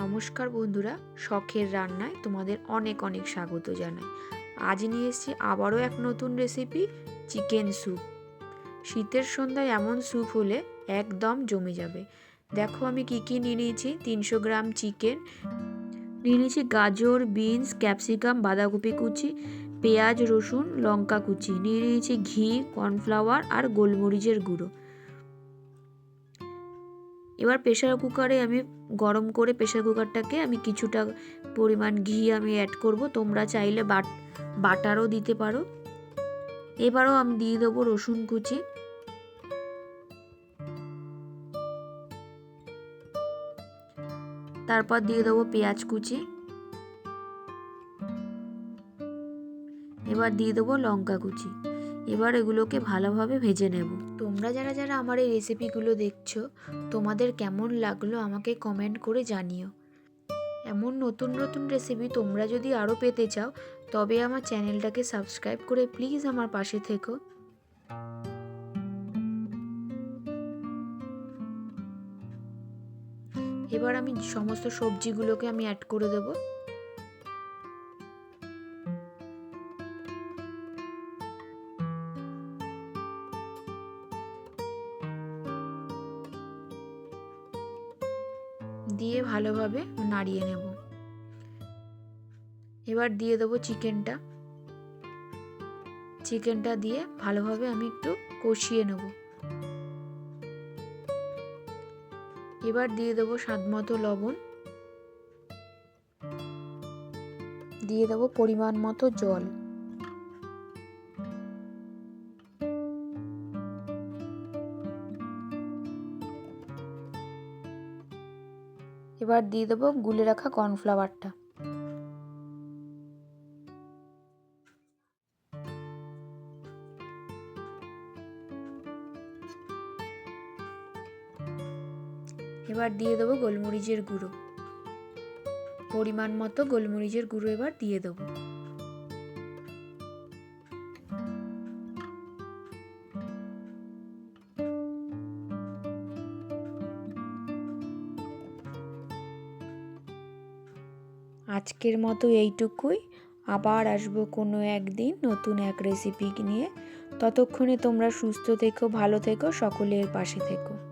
নমস্কার বন্ধুরা, শখের রান্নায় তোমাদের অনেক অনেক স্বাগত জানাই। আজ নিয়ে এসেছি আবারও এক নতুন রেসিপি চিকেন স্যুপ শীতের সন্ধ্যায় এমন স্যুপ হলে একদম জমে যাবে। দেখো আমি কি কি নিয়ে নিয়েছি, তিনশো গ্রাম চিকেন নিয়ে নিয়েছি গাজর বিনস ক্যাপসিকাম বাঁধাকপি কুচি, পেঁয়াজ, রসুন, লঙ্কা কুচি। নিয়ে নিয়েছি ঘি কর্নফ্লাওয়ার আর গোলমরিচের গুঁড়ো। এবার প্রেশার কুকারে আমি গরম করে প্রেশার কুকারটাকে আমি কিছুটা পরিমাণ ঘি আমি অ্যাড করব। তোমরা চাইলে বাট, বাটারও দিতে পারো। এবারও আমি দিয়ে দেবো রসুন কুচি। তারপর দিয়ে দেবো পেঁয়াজ কুচি। এবার দিয়ে দেবো লঙ্কা কুচি। এবার এগুলোকে ভালোভাবে ভেজে নেব। তোমরা যারা যারা আমার এই রেসিপিগুলো দেখছ, তোমাদের কেমন লাগল আমাকে কমেন্ট করে জানিও। এমন নতুন নতুন রেসিপি তোমরা যদি আরও পেতে চাও, তবে আমার চ্যানেলটাকে সাবস্ক্রাইব করে প্লিজ আমার পাশে থেকো। এবার আমি সমস্ত সবজিগুলোকে আমি অ্যাড করে দেবো। দিয়ে ভালোভাবে নাড়িয়ে নেব। এবার দিয়ে দেবো চিকেনটা। চিকেনটা দিয়ে ভালোভাবে আমি একটু কষিয়ে নেব। এবার দিয়ে দেবো স্বাদ মতো লবণ। দিয়ে দেবো পরিমাণ মতো জল। এবার দিয়ে দেবো গুলে রাখা কর্নফ্লাওয়ারটা। এবার দিয়ে দেবো গোলমরিচের গুঁড়ো। পরিমাণ মতো গোলমরিচের গুঁড়ো এবার দিয়ে দেবো। আজকের মতো এইটুকুই। আবার আসব কোনো একদিন নতুন এক রেসিপি নিয়ে। ততক্ষণে তোমরা সুস্থ থেকো, ভালো থেকো, সকলের পাশে থেকো।